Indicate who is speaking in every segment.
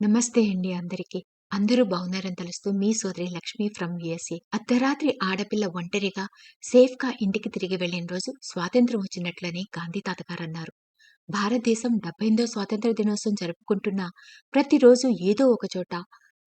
Speaker 1: నమస్తే అండి అందరికీ. అందరూ బాగున్నారని తెలుస్తూ మీ సోదరి లక్ష్మి ఫ్రమ్ యుఎస్ఏ అర్ధరాత్రి ఆడపిల్ల ఒంటరిగా, సేఫ్‌గా ఇంటికి తిరిగి వెళ్ళిన రోజు స్వాతంత్ర్యం వచ్చినట్లని గాంధీ తాతగారన్నారు. భారతదేశం డెబ్బైందో స్వాతంత్ర దినోత్సవం జరుపుకుంటున్న ప్రతిరోజు ఏదో ఒక చోట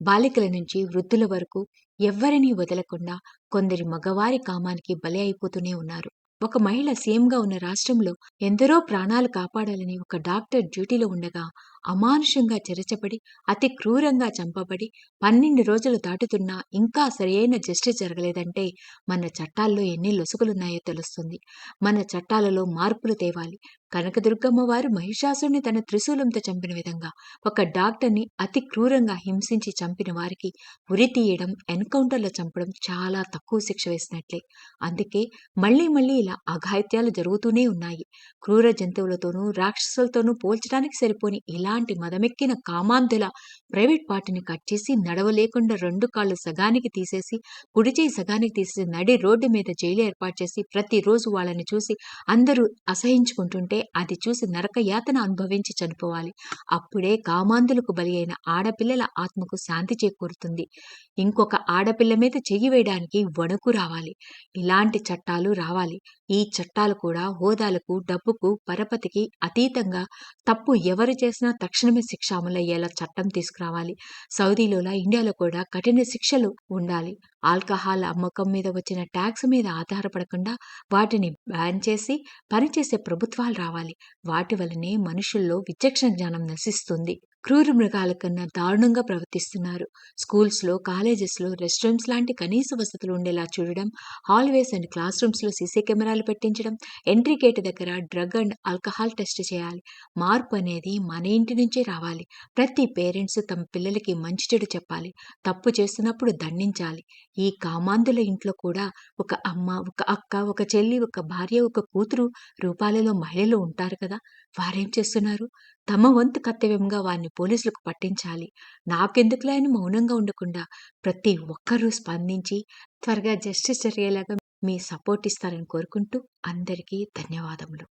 Speaker 1: బాలికల నుంచి వృద్ధుల వరకు ఎవ్వరినీ వదలకుండా కొందరి మగవారి కామానికి బలి అయిపోతూనే ఉన్నారు. ఒక మహిళ సీఎంగా ఉన్న రాష్ట్రంలో ఎందరో ప్రాణాలు కాపాడాలని ఒక డాక్టర్ డ్యూటీలో ఉండగా అమానుషంగా చెరచబడి, అతి క్రూరంగా చంపబడి, 12 రోజులు దాటుతున్నా ఇంకా సరియైన జస్టిస్ జరగలేదంటే మన చట్టాల్లో ఎన్ని లొసుగులున్నాయో తెలుస్తుంది. మన చట్టాలలో మార్పులు తేవాలి. కనకదుర్గమ్మ వారు మహిషాసురుడిని తన త్రిశూలంతో చంపిన విధంగా ఒక డాక్టర్‌ని అతి క్రూరంగా హింసించి చంపిన వారికి ఉరి తీయడం, ఎన్‌కౌంటర్‌లో చంపడం చాలా తక్కువ శిక్ష వేసినట్లే. అందుకే మళ్ళీ మళ్ళీ ఇలా అఘాయిత్యాలు జరుగుతూనే ఉన్నాయి. క్రూర జంతువులతోనూ, రాక్షసులతోనూ పోల్చడానికి సరిపోని ఇలాంటి మదమెక్కిన కామాంధుల ప్రైవేట్ పార్టీని కట్ చేసి, నడవలేకుండా రెండు కాళ్ళు సగానికి తీసేసి, కుడిచేయి సగానికి తీసేసి, నడి రోడ్డు మీద జైలు ఏర్పాటు చేసి, ప్రతిరోజు వాళ్ళని చూసి అందరూ అసహ్యించుకుంటుంటే అది చూసి నరకయాతన అనుభవించి చనిపోవాలి. అప్పుడే కామాంధులకు బలి అయిన ఆడపిల్లల ఆత్మకు శాంతి చేకూరుతుంది. ఇంకొక ఆడపిల్ల మీద చెయ్యి వేయడానికి వణుకు రావాలి. ఇలాంటి చట్టాలు రావాలి. ఈ చట్టాలు కూడా హోదాలకు, డబ్బుకు, పరపతికి అతీతంగా తప్పు ఎవరు చేసినా తక్షణమే శిక్ష అమలయ్యేలా చట్టం తీసుకురావాలి. సౌదీలోలా ఇండియాలో కూడా కఠిన శిక్షలు ఉండాలి. ఆల్కహాల్ అమ్మకం మీద వచ్చిన ట్యాక్స్ మీద ఆధారపడకుండా వాటిని బ్యాన్ చేసి పనిచేసే ప్రభుత్వాలు రావాలి. వాటి వల్లనే మనుషుల్లో విచక్షణ జ్ఞానం నశిస్తుంది. క్రూర మృగాల కన్నా దారుణంగా ప్రవర్తిస్తున్నారు. స్కూల్స్‌లో, కాలేజెస్‌లో రెస్టారెంట్స్ లాంటి కనీస వసతులు ఉండేలా చూడడం, హాల్‌వేస్ అండ్ క్లాస్ రూమ్స్‌లో సీసీ కెమెరాలు పెట్టించడం, ఎంట్రీ గేట్ దగ్గర డ్రగ్ అండ్ ఆల్కహాల్ టెస్ట్ చేయాలి. మార్పు అనేది మన ఇంటి నుంచే రావాలి. ప్రతి పేరెంట్స్ తమ పిల్లలకి మంచి చెడు చెప్పాలి. తప్పు చేస్తున్నప్పుడు దండించాలి. ఈ కామాంధుల ఇంట్లో కూడా ఒక అమ్మ, ఒక అక్క, ఒక చెల్లి, ఒక భార్య, ఒక కూతురు రూపాలలో మహిళలు ఉంటారు కదా! వారేం చేస్తున్నారు? తమ వంతు కర్తవ్యంగా వారిని పోలీసులకు పట్టించాలి. నాకెందుకులే అని మౌనంగా ఉండకుండా ప్రతి ఒక్కరూ స్పందించి త్వరగా జస్టిస్ జరిగేలాగా మీ సపోర్ట్ ఇస్తారని కోరుకుంటూ అందరికీ ధన్యవాదములు.